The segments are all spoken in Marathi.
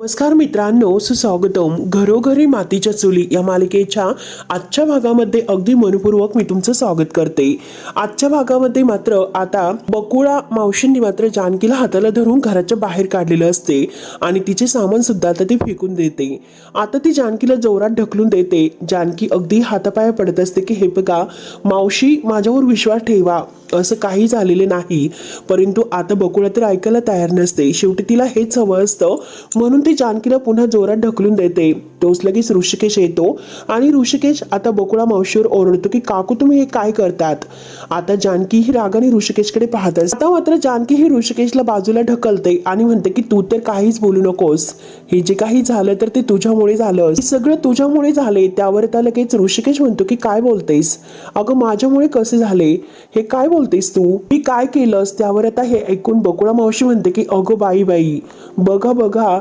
नमस्कार मित्रांनो सुस्वागतम. घरोघरी मातीच्या चुली या मालिकेच्या आजच्या भागामध्ये अगदी मनपूर्वक मी तुमचं स्वागत करते. आजच्या भागामध्ये मात्र आता बकुळा मावशींनी मात्र जानकीला हाताला धरून घराच्या बाहेर काढलेलं असते आणि तिचे सामान सुद्धा आता ती फेकून देते. आता ती जानकीला जोरात ढकलून देते. जानकी अगदी हातापाया पडत असते की हे बघा मावशी माझ्यावर विश्वास ठेवा. असं काही झालेले नाही. परंतु आता बकुळा तर ऐकायला तयार नसते. शेवटी तिला हेच हवं असतं. म्हणून ती जानकीला पुन्हा जोरात ढकलून देते. तोच लगेच ऋषिकेश येतो आणि ऋषिकेश आता बकुळा मावशीवर ओरडतो की काकू तुम्ही हे काय करतात? आता जानकी ही रागाने ऋषिकेशकडे पाहत असते. आता मात्र जानकी ही ऋषिकेशला बाजूला ढकलते आणि म्हणते की तू तर काहीच बोलू नकोस. हे जे काही झालं तर ते तुझ्यामुळे झालं. सगळं तुझ्यामुळे झाले. त्यावर त्या लगेच ऋषिकेश म्हणतो की काय बोलतेस? अगं माझ्यामुळे कसे झाले? हे काय बोलतेस तू? मी काय केलंस? त्यावर आता हे ऐकून बकुळा मावशी म्हणते की अगं बाई बाई. बघा बघा.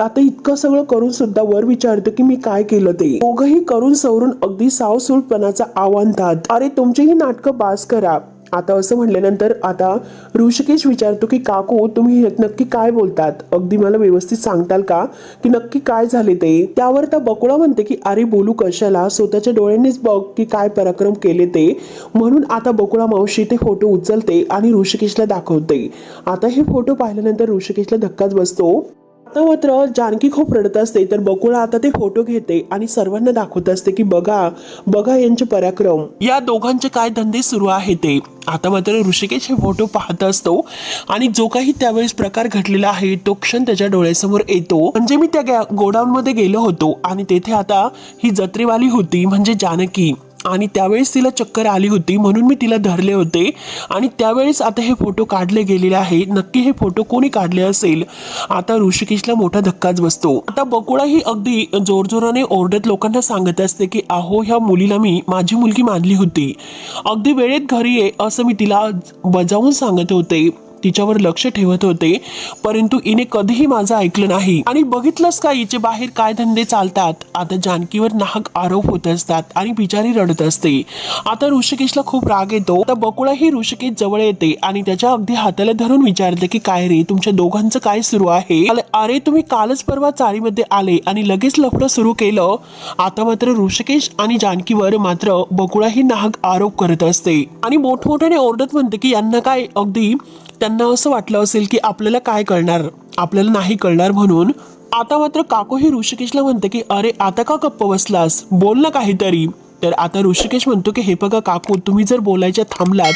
आता इतकं सगळं करून सुद्धा वर विचारतो की मी काय केलं ते. दोघही करून सवरून अगदी सावसूळपणाचा आव्हानतात अरे तुमचीही नाटकं बास करा. आता असं म्हणल्यानंतर आता ऋषिकेश विचारतो की काकू तुम्ही नक्की काय बोलतात? अगदी मला व्यवस्थित सांगताल का? की नक्की काय झाले ते? त्यावर त्या बकुळा म्हणते की अरे बोलू कशाला? स्वतःच्या डोळ्यांनीच बघ की काय पराक्रम केले ते. म्हणून आता बकुळा मावशी ते फोटो उचलते आणि ऋषिकेशला दाखवते. आता हे फोटो पाहिल्यानंतर ऋषिकेशला धक्काच बसतो. आता मात्र जानकी खूप रडत असते तर बकुळा आता ते फोटो घेते आणि सर्वांना दाखवत असते की बघा बघा यांचे पराक्रम. या दोघांचे काय धंदे सुरू आहे ते. आता मात्र ऋषिकेश हे फोटो पाहत असतो आणि जो काही त्यावेळेस प्रकार घडलेला आहे तो क्षण त्याच्या डोळ्यासमोर येतो. म्हणजे मी त्या गोडाऊन मध्ये गेलो होतो आणि तेथे आता ही जत्रेवाली होती म्हणजे जानकी. आणि त्यावेळेस तिला चक्कर आली होती म्हणून मी तिला धरले होते. आणि त्यावेळेस आता हे फोटो काढले गेलेले आहे. नक्की हे फोटो कोणी काढले असेल? आता ऋषिकेशला मोठा धक्काच बसतो. आता बकुळा ही अगदी जोरजोराने ओरडत लोकांना सांगत असते की अहो ह्या मुलीला मी माझी मुलगी मानली होती. अगदी वेळेत घरी ये असं मी तिला बजावून सांगत होते. तिच्यावर लक्ष ठेवत होते. परंतु हिने कधीही माझं ऐकलं नाही. आणि बघितलंच का हिचे बाहेर काय धंदे चालतात? आता जानकीवर नाहक आरोप होत असतात आणि बिचारी रडत असते. आता ऋषिकेशला खूप राग येतो. आता बकुळा ही ऋषिकेश जवळ येते आणि त्याच्या अगदी हाताला धरून विचारते की काय रे तुमच्या दोघांचं काय सुरू आहे? अरे- तुम्ही कालच परवा चाळीमध्ये आले आणि लगेच लफडं सुरू केलं. आता मात्र ऋषिकेश आणि जानकीवर मात्र बकुळाही नाहक आरोप करत असते. आणि मोठमोठ्याने ओरडत म्हणते की यांना काय अगदी त्यांना असं वाटलं असेल की आपल्याला काय कळणार? आपल्याला नाही कळणार म्हणून आता मात्र काकू ही ऋषिकेशला म्हणते की अरे आता का गप्प बसलास? बोल ना काहीतरी. तर आता ऋषिकेश म्हणतो की हे बघा काकू तुम्ही जर बोलायच्या थांबलात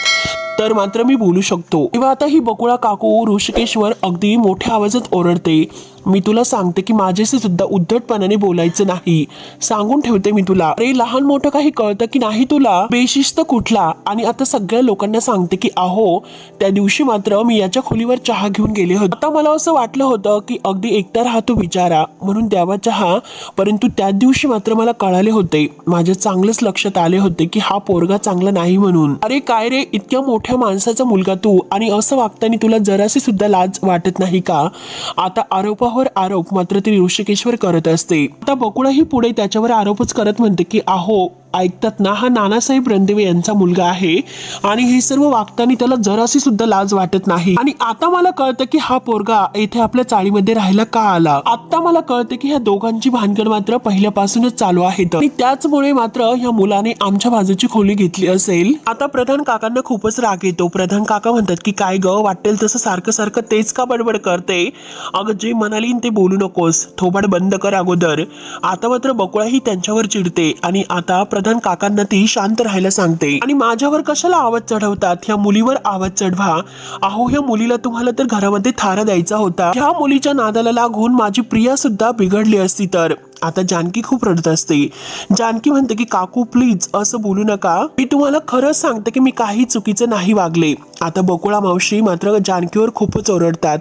तर मात्र मी बोलू शकतो. किंवा आता ही बकुळा काकू ऋषिकेशवर अगदी मोठ्या आवाजात ओरडते. मी तुला सांगते की माझ्याशी सुद्धा उद्धटपणाने बोलायचं नाही. सांगून ठेवते मी तुला. अरे लहान मोठं काही कळतं की नाही तुला? बेशिस्त कुठला? आणि आता सगळ्या लोकांना सांगते की अहो त्या दिवशी मात्र मी याच्या खोलीवर चहा घेऊन गेले होते. आता मला असं वाटलं होतं की अगदी एकटा राहतो बिचारा. म्हणून द्यावा चहा. परंतु त्या दिवशी मात्र मला कळाले होते. माझ्या चांगलंच लक्षात आले होते की हा पोरगा चांगला नाही म्हणून. अरे काय रे? इतक्या मोठ्या माणसाचा मुलगा तू आणि असं वागताना तुला जराशी सुद्धा लाज वाटत नाही का? आता आरोपावर आरोप मात्र ती ऋषिकेश्वर करत असते. आता बकुळाही पुढे त्याच्यावर आरोपच करत म्हणते की अहो ऐकतात ना हा नानासाहेब रणदेवे यांचा मुलगा आहे. आणि हे सर्व वागताना त्याला जराशी सुद्धा लाज वाटत नाही. आणि आता मला कळतं की हा पोरगा येथे आपल्या चाळीमध्ये राहायला का आला? आता मला कळतं की ह्या दोघांची भानगड मात्र पहिल्यापासूनच चालू आहे आणि त्याचमुळे मात्र ह्या मुलाने आमच्या बाजूची खोली घेतली असेल. आता प्रधान काकांना खूपच राग येतो. प्रधान काका म्हणतात की काय ग वाटेल तसं सारखं सारखं तेच का बडबड करते? अगं जे म्हणाली ते बोलू नकोस. थोबाड बंद कर अगोदर. आता मात्र बकुळाही त्यांच्यावर चिडते. आणि आता प्रधान काकांना ती शांत राहायला सांगते. आणि माझ्यावर कशाला आवाज चढवतात? ह्या मुलीवर आवाज चढवा. अहो ह्या मुलीला तुम्हाला तर घरामध्ये थारा द्यायचा होता. ह्या मुलीच्या नादाला लागून माझी प्रिया सुद्धा बिघडली असती तर. आता जानकी खूप रडत असते. जानकी म्हणते की काकू प्लीज असं बोलू नका. मी तुम्हाला खरंच सांगते की मी काही चुकीचं नाही वागले. आता बकुळा मावशी मात्र जानकीवर खूपच ओरडतात.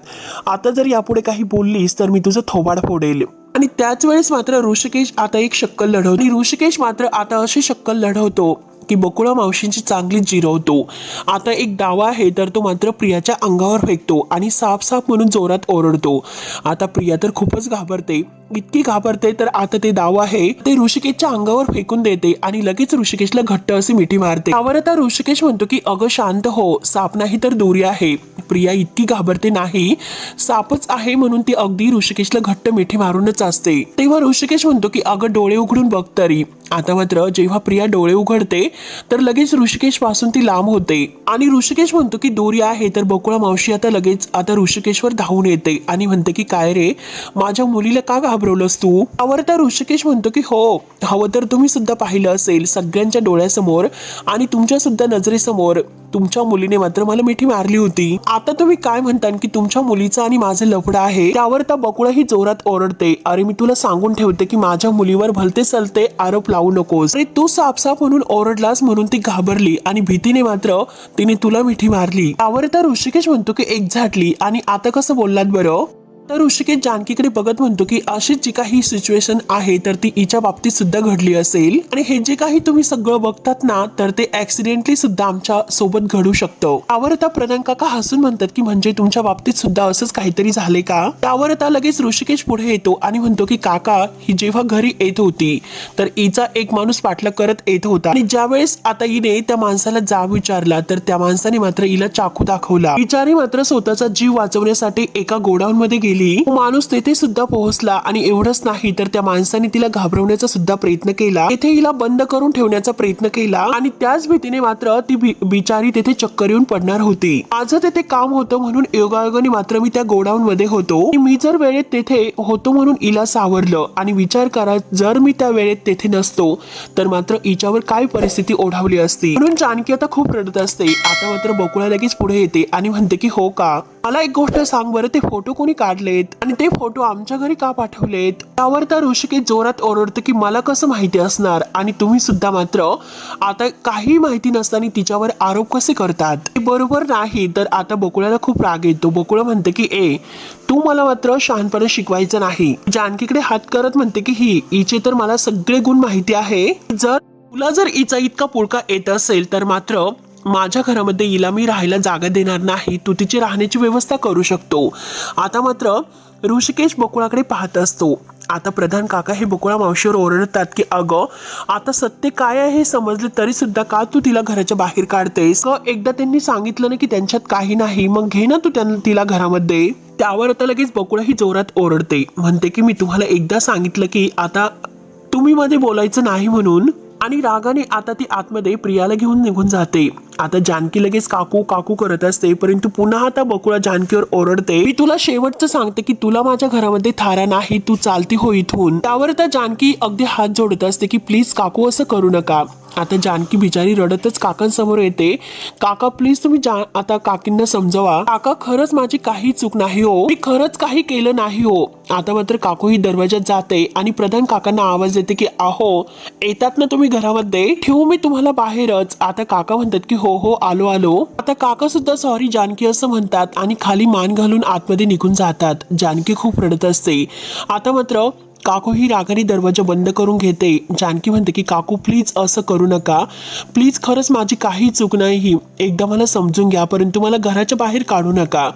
आता जर यापुढे काही बोललीस तर मी तुझं थोबाड फोडेल. आणि त्याच वेळेस मात्र ऋषिकेश आता एक शक्कल लढवतो. आणि ऋषिकेश मात्र आता अशी शक्कल लढवतो की बकुळा मावशींची चांगली जिरवतो. आता एक डावा आहे तर तो मात्र प्रियाच्या अंगावर फेकतो आणि साफ साफ म्हणून जोरात ओरडतो. आता प्रिया तर खूपच घाबरते. इतकी घाबरते तर आता ते दाव आहे. ते ऋषिकेशच्या अंगावर फेकून देते आणि लगेच ऋषिकेशला घट्ट अशी मिठी मारते. त्यावर आता ऋषिकेश म्हणतो की अगं शांत हो. साप नाही तर दोरी आहे. प्रिया इतकी घाबरते नाही. सापच आहे म्हणून ती अगदी ऋषिकेशला घट्ट मिठी मारूनच असते. तेव्हा ऋषिकेश म्हणतो की अगं डोळे उघडून बघ तरी. आता मात्र जेव्हा प्रिया डोळे उघडते तर लगेच ऋषिकेशपासून ती लांब होते. आणि ऋषिकेश म्हणतो की दोरी आहे तर बकुळा मावशी आता लगेच आता ऋषिकेशवर धावून येते. आणि म्हणते की काय रे? माझ्या मुलीला का घाबरवलंस तू? त्यावर तर ऋषिकेश म्हणतो की हो. हवं तर तुम्ही सुद्धा पाहिलं असेल सगळ्यांच्या डोळ्यासमोर आणि तुमच्या सुद्धा नजरेसमोर. तुमच्या मुलीने मात्र मला मिठी मारली होती. आता तुम्ही काय म्हणता की तुमच्या मुलीचं आणि माझं लफडं आहे? त्यावर त्या बकुळाही जोरात ओरडते. अरे मी तुला सांगून ठेवते की माझ्या मुलीवर भलते सलते आरोप लावू नकोस. अरे तू साफसाफ म्हणून ओरडलास म्हणून ती घाबरली आणि भीतीने मात्र तिने तुला मिठी मारली. त्यावर तर ऋषिकेश म्हणतो की एक्झॅक्टली आणि आता कसं बोललात बरं? तर ऋषिकेश जानकीकडे बघत म्हणतो की अशीच जी काही सिच्युएशन आहे तर ती हिच्या बाबतीत सुद्धा घडली असेल. आणि हे जे काही तुम्ही सगळं बघतात ना तर ते ऍक्सिडेंटली सुद्धा आमच्यासोबत घडू शकतं. त्यावर आता प्रधान काका हसून म्हणतात की म्हणजे तुमच्या बाबतीत सुद्धा असंच काहीतरी झाले का? त्यावर आता लगेच ऋषिकेश पुढे येतो आणि म्हणतो की काका ही जेव्हा घरी येत होती तर हिचा एक माणूस पाठलाग करत येत होता. आणि ज्यावेळेस आता हिने त्या माणसाला जाब विचारला तर त्या माणसाने मात्र हिला चाकू दाखवला. विचारी मात्र स्वतःचा जीव वाचवण्यासाठी एका गोडाऊन मध्ये गेली गेली माणूस तेथे सुद्धा पोहोचला आणि एवढंच नाही तर त्या माणसाने तिला घाबरवण्याचा सुद्धा प्रयत्न केला. तेथे हिला बंद करून ठेवण्याचा प्रयत्न केला आणि त्याच भीतीने मात्र ती बिचारी तेथे चक्कर येऊन पडणार होती. माझं तेथे काम होतं म्हणून योगायोगाने मात्र मी त्या गोडाऊन मध्ये होतो मी जर वेळेत तेथे होतो म्हणून हिला सावरलं आणि विचार करा जर मी त्या वेळेत तेथे नसतो तर मात्र हिच्यावर काय परिस्थिती ओढावली असती? म्हणून जानकी आता खूप रडत असते. आता मात्र बकुळा लगेच पुढे येते आणि म्हणते की हो का? मला एक गोष्ट सांग बरं ते फोटो कोणी काढलेत? आणि ते फोटो आमच्या घरी का पाठवलेत? त्यावर तर ऋषिकेश जोरात ओरडतं की मला कसं माहिती असणार? आणि तुम्ही सुद्धा मात्र आता काही माहिती नसताना तिच्यावर आरोप कसे करतात? ते बरोबर नाही तर आता बकुळाला खूप राग येतो. बकुळा म्हणते की ए तू मला मात्र शहाणपणे शिकवायचं नाही. जानकीकडे हात करत म्हणते की ही हिचे तर मला सगळे गुण माहिती आहे. जर तुला जर हिचा इतका पुळका येत असेल तर मात्र माझ्या घरामध्ये हिला मी राहायला जागा देणार नाही. तू तिची राहण्याची व्यवस्था करू शकतो. आता मात्र ऋषिकेश बकुळाकडे पाहत असतो. आता प्रधान काका हे बकुळा मावशीवर ओरडतात की अगं आता सत्य काय आहे हे समजले तरी सुद्धा का तू तिला घराच्या बाहेर काढतेस? क एकदा त्यांनी सांगितलं ना की त्यांच्यात काही नाही मग घे ना तू त्यांना तिला घरामध्ये. त्यावर आता लगेच बकुळा ही जोरात ओरडते. म्हणते की मी तुम्हाला एकदा सांगितलं की आता तुम्ही मध्ये बोलायचं नाही म्हणून. आणि रागाने आता ती आतमध्ये प्रियाला घेऊन निघून जाते. आता जानकी लगेच काकू काकू करत असते परंतु पुन्हा आता बकुळा जानकीवर ओरडते. मी तुला शेवटचं सांगते की तुला माझ्या घरामध्ये थारा नाही तू चालती हो इथून. त्यावर त्या जानकी अगदी हात जोडत असते की प्लीज काकू असं करू नका. आता जानकी बिचारी रडतच काकांसमोर येते. काका प्लीज तुम्ही जा आता काकींना समजवा. काका खरंच माझी काही चूक नाही हो. मी खरंच काही केलं नाही हो. आता मात्र काकू ही दरवाजात जाते आणि प्रधान काकांना आवाज देते की आहो येतात ना तुम्ही घरामध्ये? ठेवू मी तुम्हाला बाहेरच. आता काका म्हणतात की हो हो आलो आलो. आता काका सुद्धा सॉरी जानकी असं म्हणतात आणि खाली मान घालून आतमध्ये निघून जातात. जानकी खूप रडत असते. आता मात्र काकू ही रागाने दरवाजा बंद करून घेते. जानकी म्हणते की काकू प्लीज असं करू नका. प्लीज खरंच माझी काही चूक नाही एकदा मला समजून घ्या परंतु मला घराच्या बाहेर काढू नका.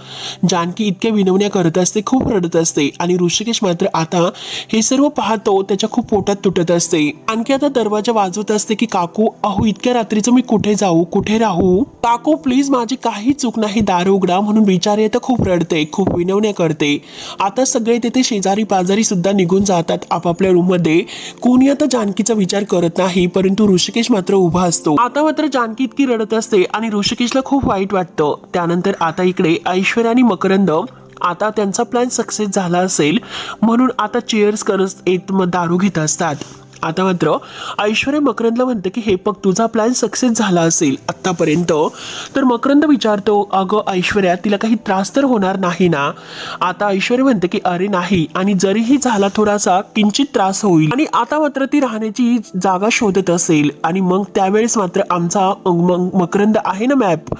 जानकी इतक्या विनवण्या करत असते खूप रडत असते. आणि ऋषिकेश मात्र आता हे सर्व पाहतो त्याच्या खूप पोटात तुटत असते. आणखी आता दरवाजा वाजवत असते की काकू अहो इतक्या रात्रीचं मी कुठे जाऊ? कुठे राहू? काकू प्लीज माझी काही चूक नाही दार उघडा. म्हणून बिचारी येतं खूप रडते खूप विनवण्या करते. आता सगळे तिथे शेजारी पाजारी सुद्धा निघून जातात आपापल्या रूममध्ये. कोणी आता जानकीचा विचार करत नाही परंतु ऋषिकेश मात्र उभा असतो. आता मात्र जानकी इतकी रडत असते आणि ऋषिकेशला खूप वाईट वाटतं. त्यानंतर आता इकडे ऐश्वर्या आणि मकरंद आता त्यांचा प्लॅन सक्सेस झाला असेल म्हणून आता चेअर्स करत येत मग दारू घेत असतात. आता मात्र ऐश्वर्या मकरंदला म्हणते की हे बघ तुझा प्लॅन सक्सेस झाला असेल आत्तापर्यंत. तर मकरंद विचारतो अगं ऐश्वर्या तिला काही त्रास तर होणार नाही ना? आता ऐश्वर्या म्हणते की अरे नाही आणि जरीही झाला थोडासा किंचित त्रास होईल. आणि आता मात्र ती राहण्याची जागा शोधत असेल. आणि मग त्यावेळेस मात्र आमचा मग मकरंद आहे ना मॅप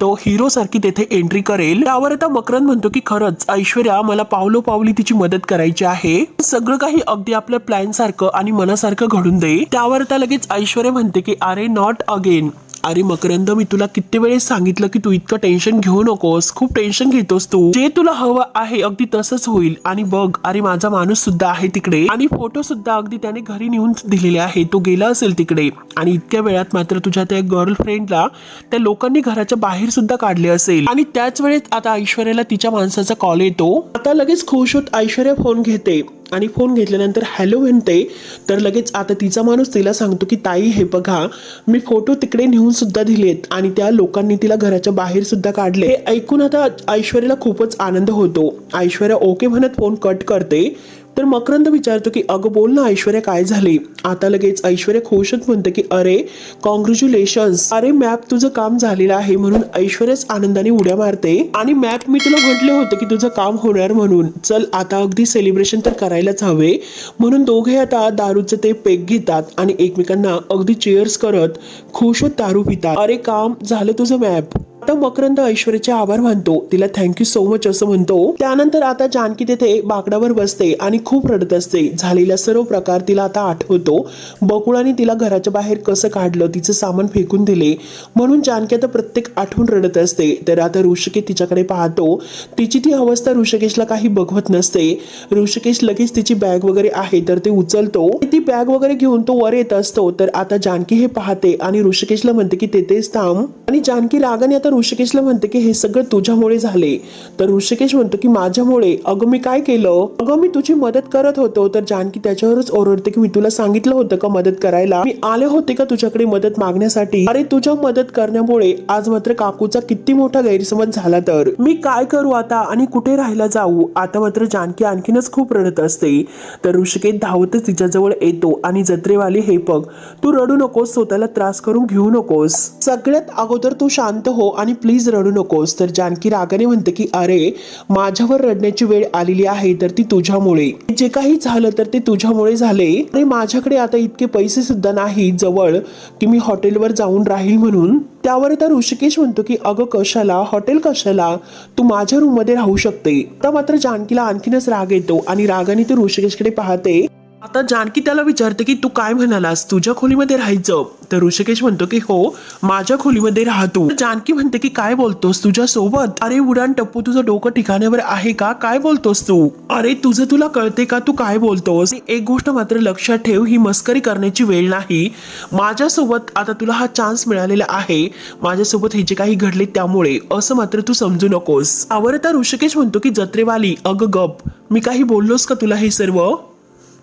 तो हिरो सारखी तेथे एंट्री करेल. त्यावर आता मकरंद म्हणतो की खरंच ऐश्वर्या मला पावलो पावली तिची मदत करायची आहे. सगळं काही अगदी आपल्या प्लॅन सारखं आणि मनासारखं घडून दे त्यावर आता लगेच ऐश्वर्या म्हणते की अरे नॉट अगेन अरे मकरंद मी तुला किती वेळेस सांगितलं की तू इतकं टेन्शन घेऊ नकोस. खूप टेन्शन घेतोस तू. जे तुला हवं आहे अगदी तसंच होईल. आणि बघ अरे माझा माणूस सुद्धा आहे तिकडे. आणि फोटो सुद्धा अगदी त्याने घरी नेऊन दिलेले आहे. तो गेला असेल तिकडे. आणि इतक्या वेळात मात्र तुझ्या त्या गर्लफ्रेंडला त्या लोकांनी घराच्या बाहेर सुद्धा काढले असेल. आणि त्याच वेळेत आता ऐश्वर्याला तिच्या माणसाचा कॉल येतो. आता लगेच खुश होत ऐश्वर्या फोन घेते. आणि फोन घेतल्यानंतर हॅलो म्हणते तर लगेच आता तिचा माणूस तिला सांगतो की ताई हे बघा मी फोटो तिकडे नेऊन सुद्धा दिलेत आणि त्या लोकांनी तिला घराच्या बाहेर सुद्धा काढले हे ऐकून आता ऐश्वर्याला खूपच आनंद होतो. ऐश्वर्या ओके म्हणत फोन कट करते. तर मकरंद विचारतो की अगं बोल ना ऐश्वर्या काय झाले? आता लगेच ऐश्वर्या खुशच म्हणते की अरे कॉंग्रॅच्युलेशन्स अरे मॅप तुझं काम झालेलं आहे म्हणून ऐश्वर्याच आनंदाने उड्या मारते आणि मॅप मी तुला म्हटले होते की तुझं काम होणार म्हणून. चल आता अगदी सेलिब्रेशन तर करायलाच हवे. म्हणून दोघे आता दारूचं ते पेक घेतात आणि एकमेकांना अगदी चेअर्स करत खुश होत दारू पितात. अरे काम झालं तुझं मॅप. आता मकरंद ऐश्वर्याचे आभार मानतो. तिला थँक्यू सो मच असं म्हणतो. त्यानंतर आता जानकी तेथे बाकडावर बसते आणि खूप रडत असते. झालेला सर्व प्रकार तिला आता आठवतो. बकुळाने तिला घराच्या बाहेर कसं काढलं तिचं सामान फेकून दिले. म्हणून जानकी आता प्रत्येक आठवून रडत असते. तर आता ऋषिकेश तिच्याकडे पाहतो. तिची ती अवस्था ऋषिकेशला काही बघवत नसते. ऋषिकेश लगेच तिची बॅग वगैरे आहे तर ते उचलतो. ती बॅग वगैरे घेऊन तो वर येत असतो. तर आता जानकी हे पाहते आणि ऋषिकेशला म्हणते की तेथेच थांब. आणि जानकी रागाने आता ऋषिकेशला म्हणते की हे सगळं तुझ्यामुळे झाले. तर ऋषिकेश म्हणतो की माझ्यामुळे? अगं मी काय केलं? अगं मी तुझी मदत करत होतो. तर जानकी त्याच्यावरच ओरडते की मी तुला सांगितलं होतं का मदत करायला? मी आले होते का तुझ्याकडे मदत मागण्यासाठी? अरे तुझ्या मदत करण्यामुळे आज मात्र काकूचा किती मोठा गैरसमज झाला तर. मी काय करू आता? आणि कुठे राहायला जाऊ? आता मात्र जानकी आणखीनच खूप रडत असते. तर ऋषिकेश धावतच तिच्याजवळ येतो आणि जत्रेवाली हे बघ तू रडू नकोस स्वतःला त्रास करून घेऊ नकोस. सगळ्यात अगोदर तू शांत हो आणि प्लीज रडू नकोस. तर जानकी रागाने म्हणते की अरे माझ्यावर रडण्याची वेळ आलेली आहे तर ती तुझ्यामुळे. जे काही झालं तर ते तुझ्यामुळे झाले. आणि माझ्याकडे आता इतके पैसे सुद्धा नाही जवळ. की मी हॉटेलवर जाऊन राहील म्हणून. त्यावर तर ऋषिकेश म्हणतो की अगं कशाला? हॉटेल कशाला? तू माझ्या रूममध्ये राहू शकते. तर मात्र जानकीला आणखीनच राग येतो आणि रागाने ती ऋषिकेशकडे पाहते. आता जानकी त्याला विचारते की तू काय म्हणालास? तुझ्या खोलीमध्ये राहायचं. तर ऋषिकेश म्हणतो की हो माझ्या खोलीमध्ये राहतो जानकी म्हणते की काय बोलतोस तुझ्या सोबत अरे उडान टप्पू तुझं डोकं ठिकाणावर आहे का? काय बोलतोस तू? अरे तुझं तुला कळते का? तू काय बोलतोस? एक गोष्ट मात्र लक्षात ठेव ही मस्करी करण्याची वेळ नाही. माझ्यासोबत आता तुला हा चान्स मिळालेला आहे. माझ्यासोबत हे जे काही घडले त्यामुळे. असं मात्र तू समजू नकोस. आवर ऋषिकेश म्हणतो की जत्रेवाली अग गप. मी काही बोललोस का तुला हे सर्व?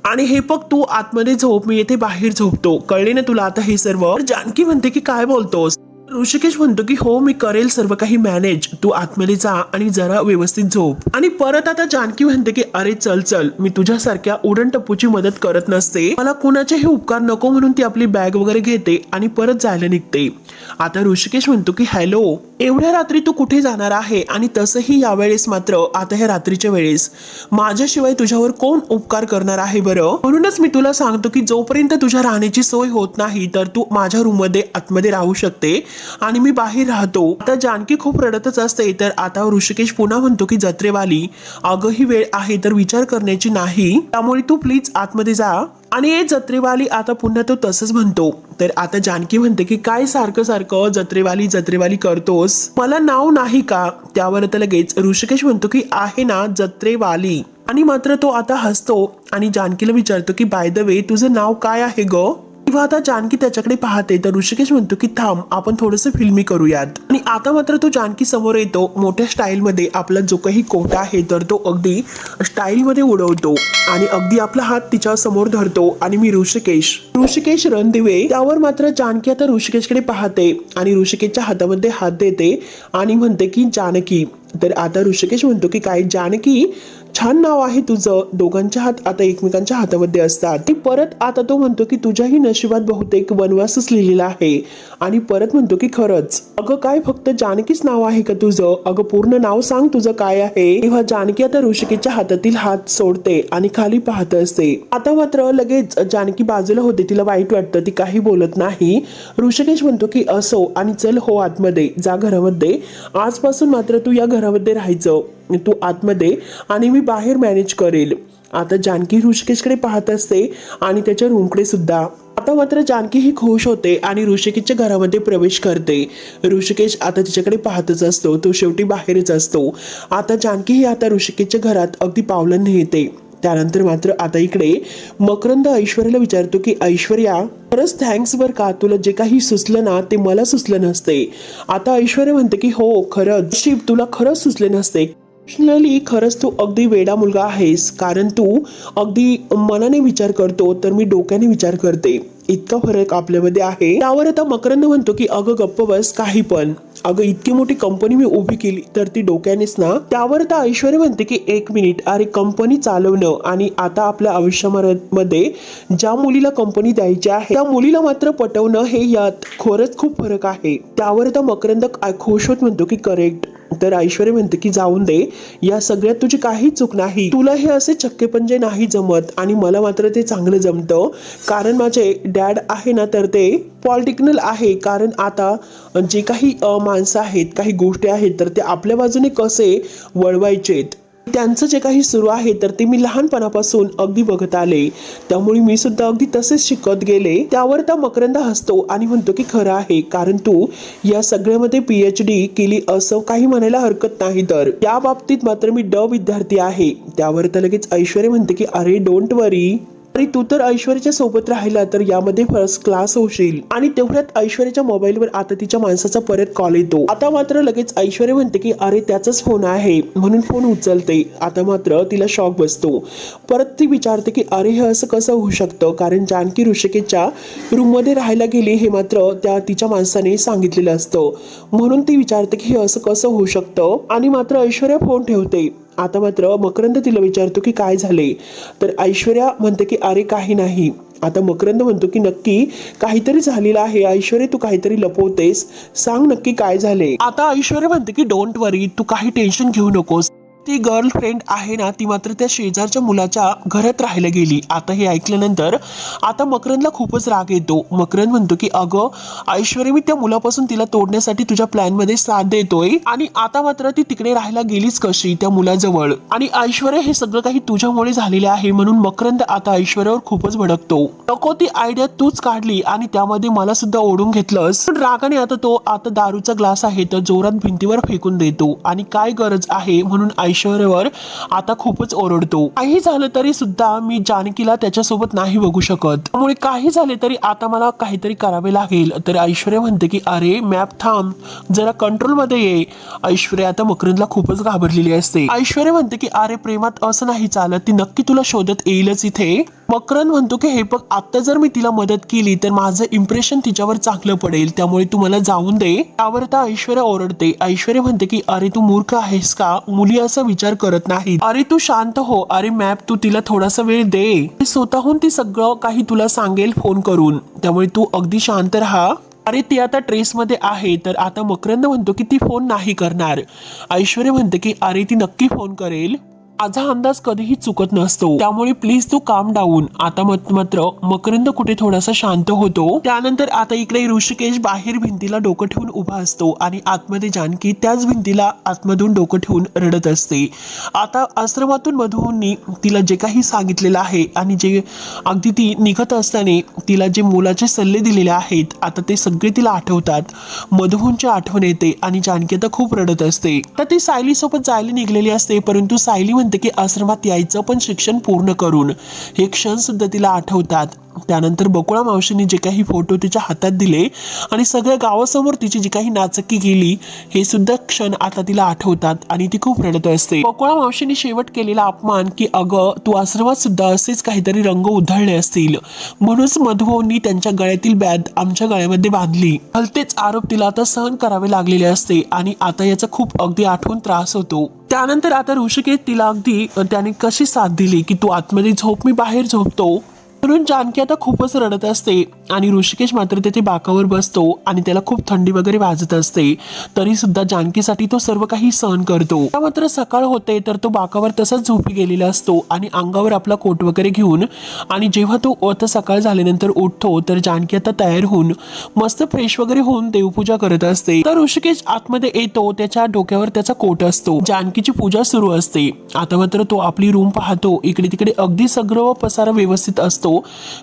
आणि हे बघ तू आतमध्ये झोप मी येथे बाहेर झोपतो. कळले ना तुला? आता हे सर्व? जानकी म्हणते की काय बोलतोस? ऋषिकेश म्हणतो की हो मी करेल सर्व काही मॅनेज तू आतमध्ये जा आणि जरा व्यवस्थित झोप. आणि परत आता जानकी म्हणते की अरे चल चल. मी तुझ्यासारख्या उडण टप्पूची मदत करत नसते. मला कुणाचेही उपकार नको म्हणून ती आपली बॅग वगैरे घेते आणि परत जायला निघते. आता ऋषिकेश म्हणतो की हॅलो एवढ्या रात्री तू कुठे जाणार आहे? आणि तसंही यावेळेस मात्र आता ह्या रात्रीच्या वेळेस. माझ्याशिवाय तुझ्यावर कोण उपकार करणार आहे बरं? म्हणूनच मी तुला सांगतो की जोपर्यंत तुझ्या राहण्याची सोय होत नाही तर तू माझ्या रूममध्ये आतमध्ये राहू शकते. आणि मी बाहेर राहतो. आता जानकी खूप रडतच असते तर आता ऋषिकेश पुन्हा म्हणतो की जत्रेवाली अगं ही वेळ आहे तर विचार करण्याची नाही. त्यामुळे तू प्लीज आतमध्ये जा. आणि हे जत्रेवाली आता पुन्हा तो तसंच म्हणतो. तर आता जानकी म्हणते की काय सारखं सारखं जत्रेवाली जत्रेवाली करतोस? मला नाव नाही का? त्यावर आता लगेच ऋषिकेश म्हणतो की आहे ना जत्रेवाली. आणि मात्र तो आता हसतो आणि जानकीला विचारतो की बाय द वे तुझं नाव काय आहे ग? तेव्हा आता जानकी त्याच्याकडे पाहते. तर ऋषिकेश म्हणतो की थांब आपण थोडंसं फिल्मी करूयात. आणि आता मात्र तो जानकी समोर येतो. मोठ्या स्टाईलमध्ये आपला जो काही कोटा आहे तर तो अगदी स्टाईलमध्ये उडवतो. आणि अगदी आपला हात तिच्या समोर धरतो. आणि मी ऋषिकेश. ऋषिकेश रणदिवे त्यावर मात्र जानकी आता ऋषिकेशकडे पाहते. आणि ऋषिकेशच्या हातामध्ये हात देते. आणि म्हणते की जानकी. तर आता ऋषिकेश म्हणतो की काय जानकी छान नाव आहे तुझं. दोघांच्या हात आता एकमेकांच्या हातामध्ये असतात. ती परत आता तो म्हणतो की तुझ्याही नशिबात बहुतेक वनवासच लिहिलेला आहे. आणि परत म्हणतो की खरंच. अगं काय फक्त जानकीच नाव आहे का तुझं? अगं पूर्ण नाव सांग तुझं काय आहे. तेव्हा जानकी आता ऋषिकेशच्या हातातील हात सोडते आणि खाली पाहत असते. आता मात्र लगेच जानकी बाजूला होते. तिला वाईट वाटतं. ती काही बोलत नाही. ऋषिकेश म्हणतो की असो आणि चल हो आतमध्ये. जा घरामध्ये. आजपासून मात्र तू या घरामध्ये राहायचं. तू आतमध्ये आणि मी बाहेर मॅनेज करेल. आता जानकी ऋषिकेशकडे पाहत असते आणि त्याच्या रूमकडे सुद्धा. आता मात्र जानकी ही खुश होते आणि ऋषिकेशच्या घरामध्ये प्रवेश करते. ऋषिकेश आता तिच्याकडे पाहतच असतो तो शेवटी बाहेरच असतो. आता जानकी ही आता ऋषिकेशच्या घरात अगदी पावलं नेते. त्यानंतर मात्र आता इकडे मकरंद ऐश्वर्याला विचारतो की ऐश्वर्या खरंच थँक्स बर का? तुला जे काही सुचलं ना ते मला सुचलं नसते. आता ऐश्वर्या म्हणते की हो खरंच. शिव तुला खरंच सुचले नसते. पर्सनली खरंच तू अगदी वेडा मुलगा आहेस. कारण तू अगदी मनाने विचार करतो तर मी डोक्याने विचार करते. इतका फरक आपल्यामध्ये आहे. त्यावर आता मकरंद म्हणतो की अगं गप्प बस काही पण. अगं इतकी मोठी कंपनी मी उभी केली तर ती डोक्यानेच ना? त्यावर आता ऐश्वर्य म्हणते की एक मिनिट अरे कंपनी चालवणं आणि आता आपल्या आयुष्यामध्ये ज्या मुलीला कंपनी द्यायची आहे त्या मुलीला मात्र पटवणं हे यात खरंच खूप फरक आहे. त्यावर आता मकरंद खुश होत म्हणतो की करेक्ट तर ऐश्वर्या म्हणते की जाऊन दे. या सगळ्यात तुझी काही चूक नाही. तुला हे असे चक्केपंजे नाही जमत आणि मला मात्र ते चांगलं जमतं. कारण माझे डॅड आहे ना तर ते पॉलिटिकल आहे. कारण आता जे काही माणसं आहेत काही गोष्टी आहेत तर ते आपल्या बाजूने कसे वळवायचेत? त्यांचं जे काही सुरू आहे तर ते मी लहानपणापासून अगदी बघत आले. त्यामुळे मी सुद्धा अगदी तसेच शिकत गेले. त्यावर त्या मकरंद हसतो आणि म्हणतो की खरं आहे कारण तू या सगळ्यामध्ये पीएच डी केली असं काही म्हणायला हरकत नाही तर. या बाबतीत मात्र मी ड विद्यार्थी आहे. त्यावर तर लगेच ऐश्वर्य म्हणते की अरे डोंट वरी अरे तू तर ऐश्वर्याच्या सोबत राहिला तर यामध्ये फर्स्ट क्लास होशील. आणि तेवढ्यात ऐश्वर्याच्या मोबाईलवर आता तिच्या माणसाचा परत कॉल येतो. आता मात्र लगेच ऐश्वर्या म्हणते की अरे त्याचाच फोन आहे. म्हणून फोन उचलते. आता मात्र तिला शॉक बसतो. परत ती विचारते की अरे हे असं कसं होऊ शकतं? कारण जानकी ऋषिकेच्या रूममध्ये राहायला गेली हे मात्र त्या तिच्या माणसाने सांगितलेलं असतं. म्हणून ती विचारते की हे असं कसं होऊ शकतं? आणि मात्र ऐश्वर्या फोन ठेवते. आता मात्र मकरंद तिला विचारतो की काय झाले? तर ऐश्वर्या म्हणते की अरे काही नाही. आता मकरंद म्हणतो की नक्की काहीतरी झालेलं आहे. ऐश्वर्या तू काहीतरी लपवतेस. सांग नक्की काय झाले? आता ऐश्वर्या म्हणते की डोंट वरी तू काही टेन्शन घेऊ नकोस. ती गर्लफ्रेंड आहे ना ती मात्र त्या शेजारच्या मुलाच्या घरात राहायला गेली. आता हे ऐकल्यानंतर आता मकरंदला खूपच राग येतो. मकरंद म्हणतो की अगं ऐश्वर्या मी त्या मुलापासून तिला तोडण्यासाठी तुझ्या प्लॅनमध्ये साथ देतोय आणि आता मात्र ती तिकडे राहायला गेलीच कशी त्या मुलाजवळ. आणि ऐश्वर्या हे सगळं काही तुझ्यामुळे झालेलं आहे म्हणून मकरंद आता ऐश्वर्यावर खूपच भडकतो. नको ती आयडिया तूच काढली आणि त्यामध्ये मला सुद्धा ओढून घेतलंस. पण रागाने आता तो आता दारूचा ग्लास आहे तर जोरात भिंतीवर फेकून देतो. आणि काय गरज आहे म्हणून ऐश्वर्यावर आता खूपच ओरडतो. काही झालं तरी सुद्धा मी जानकीला त्याच्यासोबत नाही बघू शकत. त्यामुळे काही झाले तरी आता मला काहीतरी करावे लागेल. तर ऐश्वर्या म्हणते की अरे मॅप थांब. जरा कंट्रोलमध्ये ये. ऐश्वर्या आता मकरंदला खूपच घाबरलेली असते. ऐश्वर्या म्हणते की अरे प्रेमात असं नाही चालत. ती नक्की तुला शोधत येईलच इथे. मकरंद म्हणतो की हे बघ आता जर मी तिला मदत केली तर माझं इम्प्रेशन तिच्यावर चांगलं पडेल. त्यामुळे तू मला जाऊन दे. त्यावर आता ऐश्वर्या ओरडते. ऐश्वर्या म्हणते की अरे तू मूर्ख आहेस का? मुली असं विचार करत नाही अरे तू शांत हो. अरे मॅप तू तिला थोडासा वेळ दे. स्वतःहून ती सगळं काही तुला सांगेल फोन करून. त्यामुळे तू अगदी शांत राहा. अरे ती आता ट्रेसमध्ये आहे तर आता मकरंद म्हणतो की ती फोन नाही करणार. ऐश्वर्य म्हणते की अरे ती नक्की फोन करेल. माझा अंदाज कधीही चुकत नसतो. त्यामुळे प्लीज तू काम डाऊन आता मत- मात्र मकरंद कुठे थोडासा शांत होतो? त्यानंतर आता इकडे ऋषिकेश बाहेर भिंतीला डोकं ठेवून उभा असतो आणि आतमध्ये जानकी त्याच भिंतीला आतमधून डोकं ठेवून रडत असते. आता आश्रमातून मधुनी तिला जे काही सांगितलेलं आहे आणि जे अगदी ती निघत असताना तिला जे मुलाचे सल्ले दिलेले आहेत आता ते सगळे तिला आठवतात. मधुहूनची आठवण येते आणि जानकी आता खूप रडत असते. तर ती सायलीसोबत जायला निघलेली असते परंतु सायली म्हणते की आश्रमात यायचं पण शिक्षण पूर्ण करून. हे क्षण सुद्धा तिला आठवतात. त्यानंतर बकुळा मावशीने जे काही फोटो तिच्या हातात दिले आणि सगळ्या गावासमोर तिची जी काही नाचक्की गेली हे सुद्धा क्षण आता तिला आठवतात आणि ती खूप रडत असते. बकुळा मावशीने शेवट केलेला अपमान की अगं तू आश्रमात सुद्धा असेच काहीतरी रंग उधळले असतील. म्हणूनच मधुभाऊंनी त्यांच्या गळ्यातील बॅद आमच्या गळ्यामध्ये बांधली. हलतेच आरोप तिला आता सहन करावे लागलेले असते आणि आता याचा खूप अगदी आठवून त्रास होतो. त्यानंतर आता ऋषिकेश तिला अगदी त्याने कशी साथ दिली की तू आतमध्ये झोप मी बाहेर झोपतो. म्हणून जानकी आता खूपच रडत असते. आणि ऋषिकेश मात्र तेथे बाकावर बसतो आणि त्याला खूप थंडी वगैरे वाजत असते तरी सुद्धा जानकीसाठी तो सर्व काही सहन करतो. मात्र सकाळ होते तर तो बाकावर तसाच झोपी गेलेला असतो आणि अंगावर आपला कोट वगैरे घेऊन आणि जेव्हा तो आता सकाळ झाल्यानंतर उठतो तर जानकी आता तयार होऊन मस्त फ्रेश वगैरे होऊन देवपूजा करत असते. तर ऋषिकेश आतमध्ये येतो त्याच्या डोक्यावर त्याचा कोट असतो. जानकीची पूजा सुरू असते. आता मात्र तो आपली रूम पाहतो. इकडे तिकडे अगदी सगळं पसारा व्यवस्थित असतो.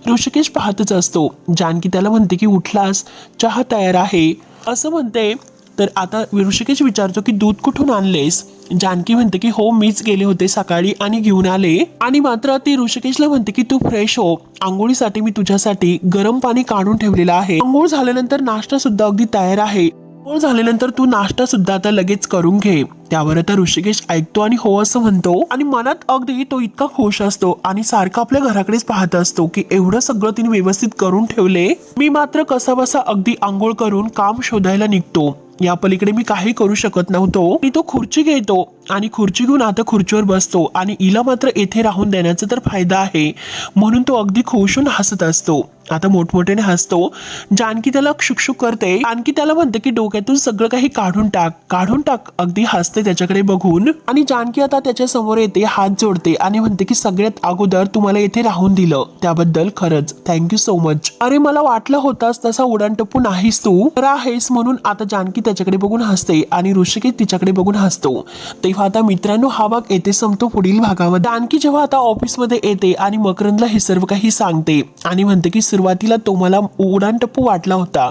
ऋषिकेश पाहतच असतो. जानकी त्याला म्हणते की उठलास चहा तयार आहे. असं म्हणते. तर आता ऋषिकेश विचारतो की दूध कुठून आणलेस? जानकी म्हणते की हो मीच गेले होते सकाळी आणि घेऊन आले. आणि मात्र ती ऋषिकेशला म्हणते की तू फ्रेश हो. आंघोळीसाठी मी तुझ्यासाठी गरम पाणी काढून ठेवलेलं आहे. आंघोळ झाल्यानंतर नाश्ता सुद्धा अगदी तयार आहे. आंघोळ झाल्यानंतर तू नाश्ता सुद्धा आता लगेच करून घे. त्यावर आता ऋषिकेश ऐकतो आणि हो असं म्हणतो. आणि मनात अगदी तो इतका खुश असतो आणि सारखा आपल्या घराकडेच पाहत असतो की एवढं सगळं तिने व्यवस्थित करून ठेवले. मी मात्र कसा बसा अगदी आंघोळ करून काम शोधायला निघतो. या पलीकडे मी काही करू शकत नव्हतो. मी तो खुर्ची घेतो. आणि खुर्ची घेऊन आता खुर्चीवर बसतो आणि इला मात्र येथे राहून देण्याचा तर फायदा आहे. म्हणून तो अगदी खुश होऊन हसत असतो. आता मोठमोठ्याने हसतो. जानकी त्याला शुकशुक करते. आणखी त्याला म्हणते की डोक्यातून सगळं काही काढून टाक. काढून टाक. अगदी हसते त्याच्याकडे बघून. आणि जानकी आता त्याच्यासमोर येते हात जोडते आणि म्हणते की सगळ्यात अगोदर तुम्हाला येथे राहून दिलं. त्याबद्दल खरंच थँक्यू सो मच अरे मला वाटलं होतास तसा उडान टप्पू नाहीस तू. तर आहेस म्हणून आता जानकी त्याच्याकडे बघून हसते आणि ऋषिकेश तिच्याकडे बघून हसतो. तेव्हा आता मित्रांनो हा भाग येथे संपतो. पुढील भागामध्ये. जानकी जेव्हा आता ऑफिसमध्ये येते आणि मकरंदला हे सर्व काही सांगते आणि म्हणते की सुरुवातीला तो मला उडान टप्पू वाटला होता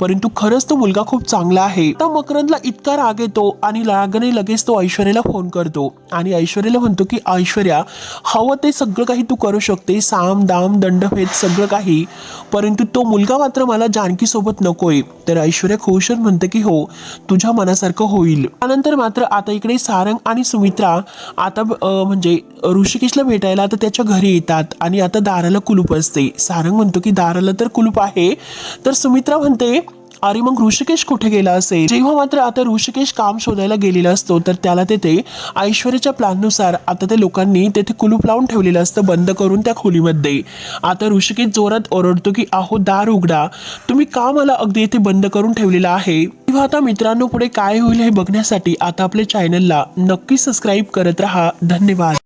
परंतु खरंच तो मुलगा खूप चांगला आहे. तर मकरंदला इतका राग येतो आणि रागाने लगेच तो ऐश्वर्याला फोन करतो आणि ऐश्वर्याला म्हणतो की ऐश्वर्या हवं ते सगळं काही तू करू शकते. साम दाम दंडभेद सगळं काही. परंतु तो मुलगा मात्र मला जानकीसोबत नकोय. तर ऐश्वर्या खुश म्हणते की हो तुझ्या मनासारखं होईल. त्यानंतर मात्र आता इकडे सा सारंग आणि सुमित्रा आता म्हणजे ऋषिकेशला भेटायला आता त्याच्या घरी येतात आणि आता दाराला कुलूप असते. सारंग म्हणतो की दाराला तर कुलूप आहे. तर सुमित्रा म्हणते अरे मग ऋषिकेश कुठे गेला असेल? जेव्हा मात्र आता ऋषिकेश काम शोधायला गेलेला असतो तर त्याला तेथे ऐश्वर्याच्या प्लॅननुसार आता ते लोकांनी तेथे कुलूप लावून ठेवलेलं असतं बंद करून त्या खोलीमध्ये. आता ऋषिकेश जोरात ओरडतो की आहो दार उघडा. तुम्ही का मला अगदी इथे बंद करून ठेवलेलं आहे? तेव्हा आता मित्रांनो पुढे काय होईल हे बघण्यासाठी आता आपल्या चॅनलला नक्की सबस्क्राईब करत राहा. धन्यवाद.